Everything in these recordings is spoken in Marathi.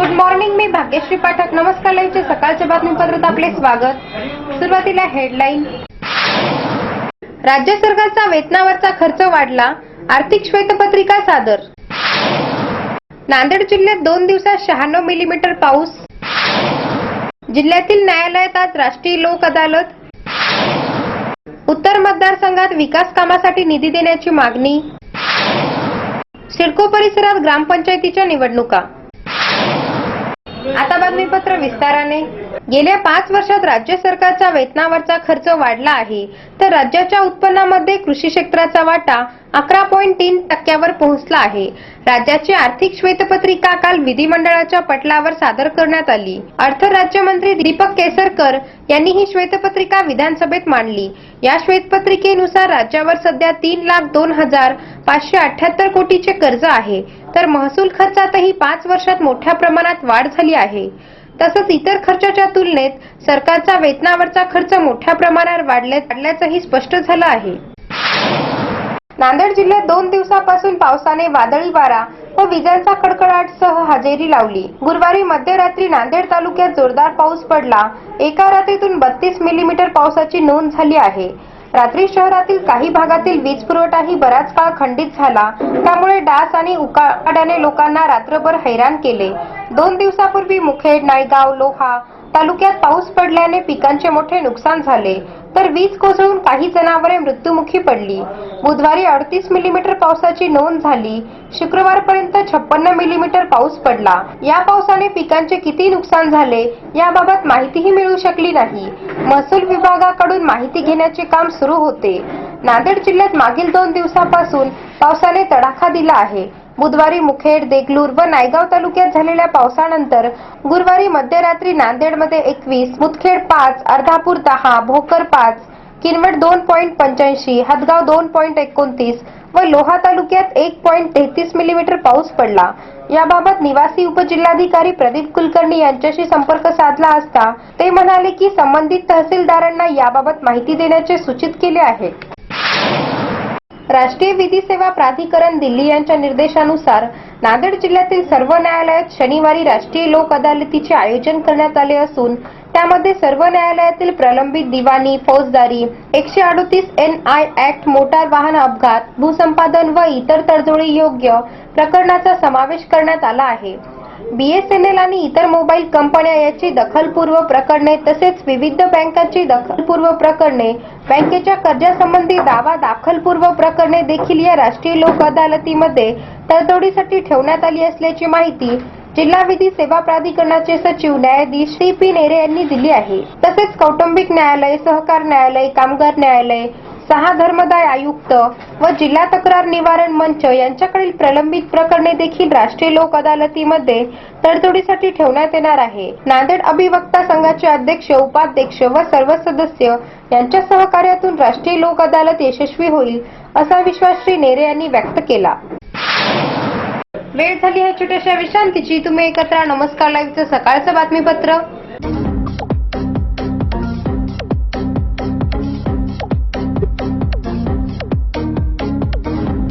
गुड मॉर्निंग मी भाग्यश्री पाठक. नमस्कार लाईव्हच्या सकाळच्या बातमीपत्रात आपले स्वागत. सुरुवातीला हेडलाईन राज्य सरकारचा वेतनावरचा खर्च वाढला. आर्थिक श्वेतपत्रिका सादर. नांदेड जिल्ह्यात दोन दिवसात शहाण्णव मिलीमीटर पाऊस. जिल्ह्यातील न्यायालयात आज राष्ट्रीय लोक अदालत. उत्तर मतदारसंघात विकास कामासाठी निधी देण्याची मागणी. सिडको परिसरात ग्रामपंचायतीच्या निवडणुका. आता बातमीपत्र विस्ताराने. गेल्या पाच वर्षात राज्य सरकारचा वेतनावरचा खर्च वाढला आहे. तर राज्याच्या उत्पन्नामध्ये कृषी क्षेत्राचा वाटा अकरा पॉईंट तीन टक्क्यावर पोहोचला आहे. राज्याची आर्थिक श्वेतपत्रिका काल विधिमंडळाच्या पटलावर सादर करण्यात आली. अर्थ राज्यमंत्री दीपक केसरकर यांनी ही श्वेतपत्रिका विधानसभेत मांडली. या श्वेतपत्रिकेनुसार राज्यावर सध्या तीन लाख दोन हजार पाचशे अठ्याहत्तर कोटीचे कर्ज आहे. तर महसूल खर्चातही पाच वर्षात मोठ्या प्रमाणात वाढ झाली आहे. तसंच इतर खर्चाच्या तुलनेत सरकारचा वेतनावरचा खर्च मोठ्या प्रमाणावर वाढल्याचंही स्पष्ट झालं आहे. नांदेड जिल्ह्यात दोन दिवसापासून पावसाने वादळी वारा व विजांचा कडकडाटसह हजेरी लावली. गुरुवारी मध्यरात्री नांदेड तालुक्यात जोरदार पाऊस पडला. एका रात्रीतून बत्तीस मिलीमीटर पावसाची नोंद झाली आहे. रात्री शहरातील काही भागातील वीज पुरवठाही बराच काळ खंडित झाला. त्यामुळे डास आणि उकाड्याने लोकांना रात्रभर हैराण केले. दोन दिवसापूर्वी मुखेड नायगाव लोहा तालुक्यात पाऊस पडल्याने पिकांचे मोठे नुकसान झाले. तर वीज कोसळून काही जनावरे मृत्युमुखी पडली. बुधवारी अडतीस मिलीमीटर पावसाची नोंद झाली. शुक्रवारपर्यंत छप्पन्न मिलीमीटर पाऊस पडला. या पावसाने पिकांचे किती नुकसान झाले याबाबत माहितीही मिळू शकली नाही. महसूल विभागाकडून माहिती घेण्याचे काम सुरू होते. नांदेड जिल्ह्यात मागील दोन दिवसापासून पावसाने तडाखा दिला आहे. बुधवारी मुखेड देगलूर व नायगाव तालुक्यात झालेल्या पावसानंतर गुरुवारी मध्यरात्री नांदेडमध्ये एकवीस मुदखेड पाच अर्धापूर दहा भोकर पाच किनवट दोन पॉईंट पंच्याऐंशी हदगाव दोन पॉईंट एकोणतीस व लोहा तालुक्यात एक पॉईंट तेहतीस मिलीमीटर पाऊस पडला. याबाबत निवासी उपजिल्हाधिकारी प्रदीप कुलकर्णी यांच्याशी संपर्क साधला असता ते म्हणाले की संबंधित तहसीलदारांना याबाबत माहिती देण्याचे सूचित केले आहे. राष्ट्रीय विधी सेवा प्राधिकरण दिल्ली यांच्या निर्देशानुसार नांदेड जिल्ह्यातील सर्व न्यायालयात शनिवारी राष्ट्रीय लोक अदालतीचे आयोजन करण्यात आले असून त्यामध्ये सर्व न्यायालयातील प्रलंबित दिवाणी फौजदारी एकशे अडोतीस एन आय ऍक्ट मोटार वाहन अपघात भूसंपादन व इतर तडजोडी योग्य प्रकरणाचा समावेश करण्यात आला आहे. बीएसएनएल आणि इतर मोबाईल कंपन्या याची दखलपूर्व प्रकरणे तसेच विविध बँकांची दखलपूर्व प्रकरणे बँकेच्या कर्जासंबंधी दावा दाखलपूर्व प्रकरणे देखील या राष्ट्रीय लोक अदालतीमध्ये तडजोडीसाठी ठेवण्यात आली असल्याची माहिती जिल्हा विधी सेवा प्राधिकरणाचे सचिव न्यायाधीश सी पी नेरे यांनी दिली आहे. तसेच कौटुंबिक न्यायालय सहकार न्यायालय कामगार न्यायालय सहा धर्मदाय आयुक्त व जिल्हा तक्रार निवारण मंच यांच्याकडील प्रलंबित प्रकरणे देखील राष्ट्रीय लोक अदालतीमध्ये तडजोडीसाठी ठेवण्यात येणार आहे. नांदेड अभिवक्ता संघाचे अध्यक्ष उपाध्यक्ष व सर्व सदस्य यांच्या सहकार्यातून राष्ट्रीय लोक अदालत यशस्वी होईल असा विश्वास श्री नेरे यांनी व्यक्त केला. वेळ झाली आहे छोट्याशा विश्रांतीची. तुम्ही एकत्र नमस्कार. लाईव्हचं सकाळचं बातमीपत्र.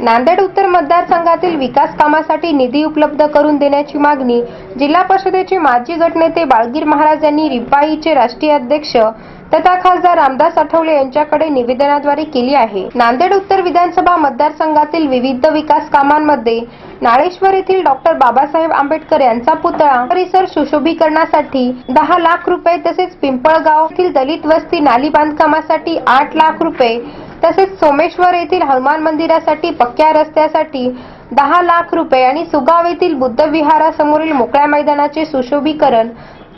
नांदेड उत्तर मतदारसंघातील विकास कामासाठी निधी उपलब्ध करून देण्याची मागणी जिल्हा परिषदेचे माजी गटनेते बाळगीर महाराज यांनी रिपाईचे राष्ट्रीय अध्यक्ष तथा खासदार रामदास आठवले यांच्याकडे निवेदनाद्वारे केली आहे. नांदेड उत्तर विधानसभा मतदारसंघातील विविध विकास कामांमध्ये नाळेश्वर येथील डॉक्टर बाबासाहेब आंबेडकर यांचा पुतळा परिसर सुशोभीकरणासाठी दहा लाख रुपये तसेच पिंपळगाव येथील दलित वस्ती नाली बांधकामासाठी आठ लाख रुपये तसेच सोमेश्वर येथील हनुमान मंदिरासाठी पक्क्या रस्त्यासाठी दहा लाख रुपये आणि सुगाव येथील बुद्ध विहारासमोरील मोकळ्या मैदानाचे सुशोभीकरण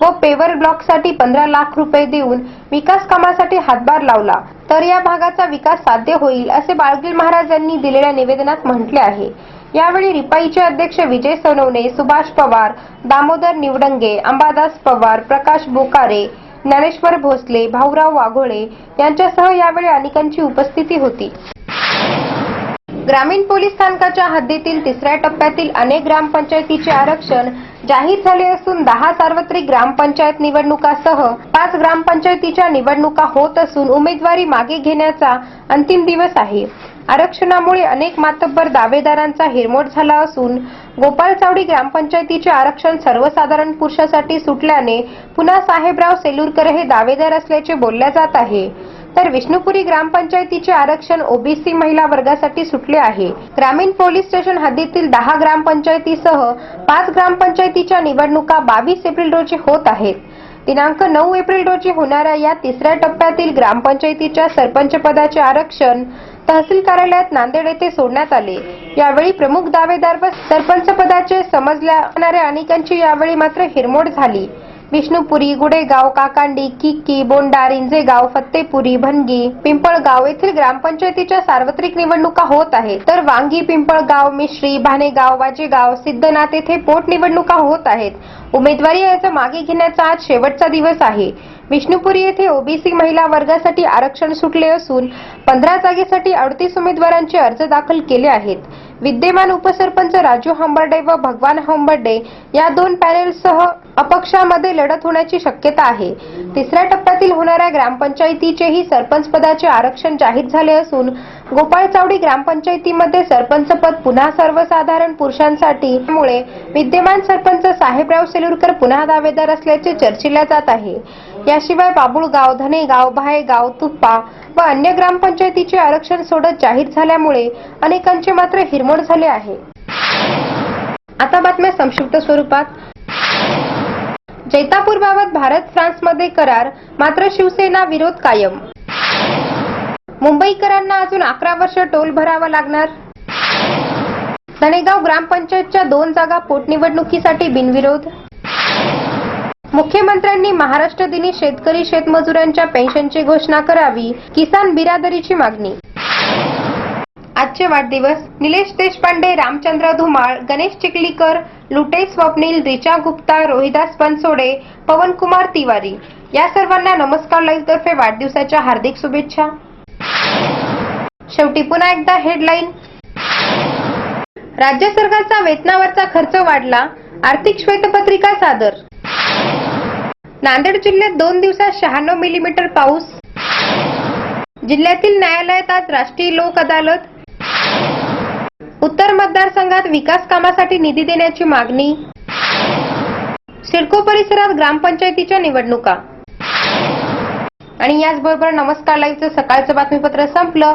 व पेवर ब्लॉकसाठी पंधरा लाख रुपये देऊन विकास कामासाठी हातभार लावला. तर या भागाचा विकास साध्य होईल असे बाळगीर महाराजांनी दिलेल्या निवेदनात म्हटले आहे. यावेळी रिपाईचे अध्यक्ष विजय सोनवणे सुभाष पवार दामोदर निवडंगे अंबादास पवार प्रकाश बोकारे ज्ञानेश्वर भोसले भाऊराव वाघोळे यांच्यासह यावेळी अनेकांची उपस्थिती होती. ग्रामीण पोलीस स्थानकाच्या हद्दीतील तिसऱ्या टप्प्यातील अनेक ग्रामपंचायतीचे आरक्षण जाहीर झाले असून दहा सार्वत्रिक ग्रामपंचायत निवडणुकासह पाच ग्रामपंचायतीच्या निवडणुका होत असून उमेदवारी मागे घेण्याचा अंतिम दिवस आहे. आरक्षणामुळे अनेक मातब्बर दावेदारांचा हिरमोड झाला असून गोपाळ चावडी ग्रामपंचायतीचे आरक्षण सर्वसाधारण पुरुषासाठी सुटल्याने पुन्हा साहेबराव सेलूरकर हे दावेदार असल्याचे बोलल्या जात आहे. तर विष्णुपुरी ग्रामपंचायतीचे आरक्षण ओबीसी महिला वर्गासाठी सुटले आहे. ग्रामीण पोलीस स्टेशन हद्दीतील दहा ग्रामपंचायतीसह पाच ग्रामपंचायतीच्या निवडणुका बावीस एप्रिल रोजी होत आहेत. दिनांक नऊ एप्रिल रोजी होणाऱ्या या तिसऱ्या टप्प्यातील ग्रामपंचायतीच्या सरपंच पदाचे आरक्षण तहसील कार्यालयात नांदेड येथे सोडण्यात आले. यावेळी प्रमुख दावेदार व सरपंच पदाचे समजल्या अनेकांची यावेळी मात्र हिरमोड झाली. विष्णुपुरी गुडेगाव काकांडी किक्की बोंडा रिंजेगाव फत्तेपुरी भनगी पिंपळगाव येथील ग्रामपंचायतीच्या सार्वत्रिक निवडणुका होत आहेत. तर वांगी पिंपळगाव मिश्री भानेगाव वाजेगाव सिद्धनाथ येथे पोटनिवडणुका होत आहेत. उमेदवारी अर्ज मागे घेण्याचा आज शेवटचा दिवस आहे. विष्णुपुरी येथे ओबीसी महिला वर्गासाठी आरक्षण सुटले असून पंधरा जागेसाठी अडतीस उमेदवारांचे अर्ज दाखल केले आहेत. विद्यमान उपसरपंच राजू हंबर्डे व भगवान हंबर्डे या दोन पॅनेलसह अपक्षामध्ये लढत होण्याची शक्यता आहे. तिसऱ्या टप्प्यातील होणाऱ्या ग्रामपंचायतीचेही सरपंच पदाचे आरक्षण जाहीर झाले असून गोपाळ चावडी ग्रामपंचायतीमध्ये सरपंच पद पुन्हा सर्वसाधारण पुरुषांसाठी. मुळे विद्यमान सरपंच साहेबराव सेलुरकर पुन्हा दावेदार असल्याचे चर्चिल्या जात आहे. याशिवाय बाबुळगाव धने धनेगाव भायगाव तुप्पा व अन्य ग्रामपंचायतीचे आरक्षण सोडत जाहीर झाल्यामुळे अनेकांचे मात्र हिरमोड झाले आहे. आता बातम्या संक्षिप्त स्वरूपात. जैतापूरबाबत भारत फ्रान्समध्ये करार मात्र शिवसेना विरोध कायम. मुंबईकरांना अजून अकरा वर्ष टोल भरावा लागणार. तणेगाव ग्रामपंचायतच्या दोन जागा पोटनिवडणुकीसाठी बिनविरोध. मुख्यमंत्र्यांनी महाराष्ट्र दिनी शेतकरी शेतमजुरांच्या पेन्शनची घोषणा करावी किसान बिरादरीची मागणी. आजचे वाढदिवस निलेश देशपांडे रामचंद्र धुमाळ गणेश चिखलीकर लुटे स्वप्नील रिचा गुप्ता रोहिदास बनसोडे पवनकुमार तिवारी. या सर्वांना नमस्कार लाईव्ह तर्फे वाढदिवसाच्या हार्दिक शुभेच्छा. शेवटी पुन्हा एकदा हेडलाईन राज्य सरकारचा वेतनावरचा खर्च वाढला. आर्थिक श्वेतपत्रिका सादर. नांदेड जिल्ह्यात दोन दिवसात शहाण्णव मिलीमीटर पाऊस. जिल्ह्यातील न्यायालयात आज राष्ट्रीय लोक अदालत. उत्तर मतदारसंघात विकास कामासाठी निधी देण्याची मागणी. सिडको परिसरात ग्रामपंचायतीच्या निवडणुका. आणि याचबरोबर नमस्कार लाईव्हचं सकाळचं बातमीपत्र संपलं.